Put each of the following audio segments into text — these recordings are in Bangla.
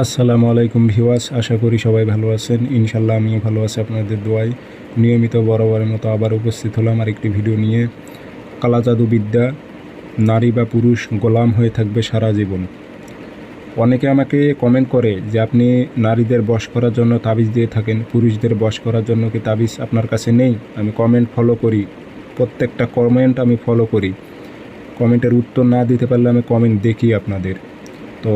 আসসালামু আলাইকুম ভিওয়াস আশা করি সবাই ভালো আছেন। ইনশাল্লাহ আমিও ভালো আছি আপনাদের দোয়ায়। নিয়মিত বরাবরের মতো আবার উপস্থিত হলাম আর একটি ভিডিও নিয়ে। কালা জাদু বিদ্যা নারী বা পুরুষ, গোলাম হয়ে থাকবে সারা জীবন। অনেকে আমাকে কমেন্ট করে যে আপনি নারীদের বশ করার জন্য তাবিজ দিয়ে থাকেন, পুরুষদের বশ করার জন্য কি তাবিজ আপনার কাছে নেই? আমি কমেন্ট ফলো করি। প্রত্যেকটা কমেন্ট আমি ফলো করি। কমেন্টের উত্তর না দিতে পারলে আমি কমেন্ট দেখি আপনাদের। তো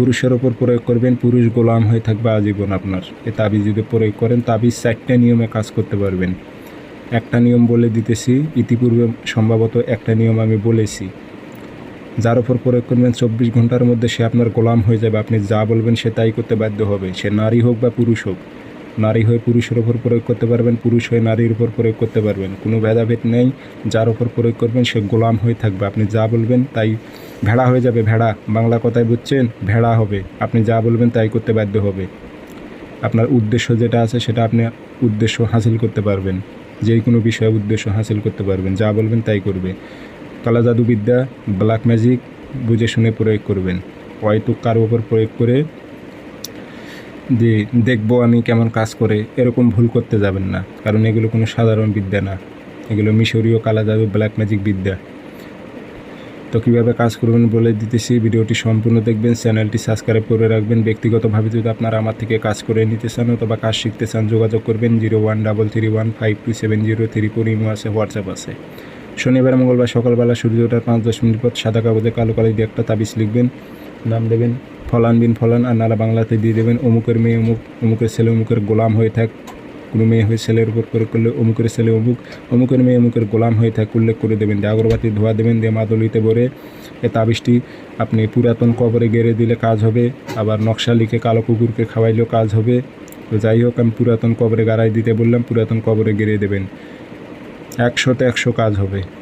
পুরুষের ওপর প্রয়োগ করবেন, পুরুষ গোলাম হয়ে থাকবে আজীবন আপনার। এ তাবিজ যদি প্রয়োগ করেন, তাবিজ চারটে নিয়মে কাজ করতে পারবেন। একটা নিয়ম বলে দিতেছি, ইতিপূর্বে সম্ভবত একটা নিয়ম আমি বলেছি। যার ওপর প্রয়োগ করবেন চব্বিশ ঘণ্টার মধ্যে সে আপনার গোলাম হয়ে যাবে, আপনি যা বলবেন সে তাই করতে বাধ্য হবে। সে নারী হোক বা পুরুষ হোক, নারী হয়ে পুরুষের ওপর প্রয়োগ করতে পারবেন, পুরুষ হয়ে নারীর উপর প্রয়োগ করতে পারবেন। কোনো ভেদাভেদ নেই, যার ওপর প্রয়োগ করবেন সে গোলাম হয়ে থাকবে। আপনি যা বলবেন তাই ভেড়া হয়ে যাবে, ভেড়া। বাংলা কথায় বুঝছেন, ভেড়া হবে। আপনি যা বলবেন তাই করতে বাধ্য হবে। আপনার উদ্দেশ্য যেটা আছে সেটা আপনি উদ্দেশ্য হাসিল করতে পারবেন। যে কোনো বিষয়ে উদ্দেশ্য হাসিল করতে পারবেন। যা বলবেন তাই করবে। কালা জাদুবিদ্যা ব্ল্যাক ম্যাজিক বুঝে শুনে প্রয়োগ করবেন। হয়তো কারও ওপর প্রয়োগ করে যে দেখব আমি কেমন কাজ করে, এরকম ভুল করতে যাবেন না। কারণ এগুলো কোনো সাধারণ বিদ্যা না। এগুলো মিশরীয় কালা জাদু ব্ল্যাক ম্যাজিক বিদ্যা। তো কীভাবে কাজ করবেন বলে দিতেছি, ভিডিওটি সম্পূর্ণ দেখবেন, চ্যানেলটি সাবস্ক্রাইব করে রাখবেন। ব্যক্তিগতভাবে যদি আপনারা আমার থেকে কাজ করে নিতে চান অথবা কাজ শিখতে চান, যোগাযোগ করবেন zero one double three one five two seven zero three four imo আছে, হোয়াটসঅ্যাপ আছে। শনিবার, মঙ্গলবার, সকালবেলা সূর্য ওঠার পাঁচ দশ মিনিট পর সাদা কাগজে কালো কালি দিয়ে একটা তাবিজ লিখবেন, নাম দেবেন, ফলান বিন ফলান আর নালা বাংলাতে দিয়ে দেবেন, অমুকের মেয়ে, অমুক, অমুকের ছেলে, অমুকের গোলাম হয়ে থাক। কোনো মেয়ে হয়ে ছেলের উপর করে করলে অমুকের ছেলে অমুক অমুকের মেয়ে অমুকের গোলাম হয়ে থাকে, উল্লেখ করে দেবেন। দিয়ে আগরবাতি ধোয়া দেবেন, দিয়ে মাদলিতে ভরে এ তাবিজটি আপনি পুরাতন কবরে গেড়ে দিলে কাজ হবে, আবার নকশা লিখে কালো কুকুরকে খাওয়াইলেও কাজ হবে। তো যাই হোক, আমি পুরাতন কবরে গাড়াই দিতে বললাম, পুরাতন কবরে গেড়ে দেবেন। একশোতে একশো কাজ হবে।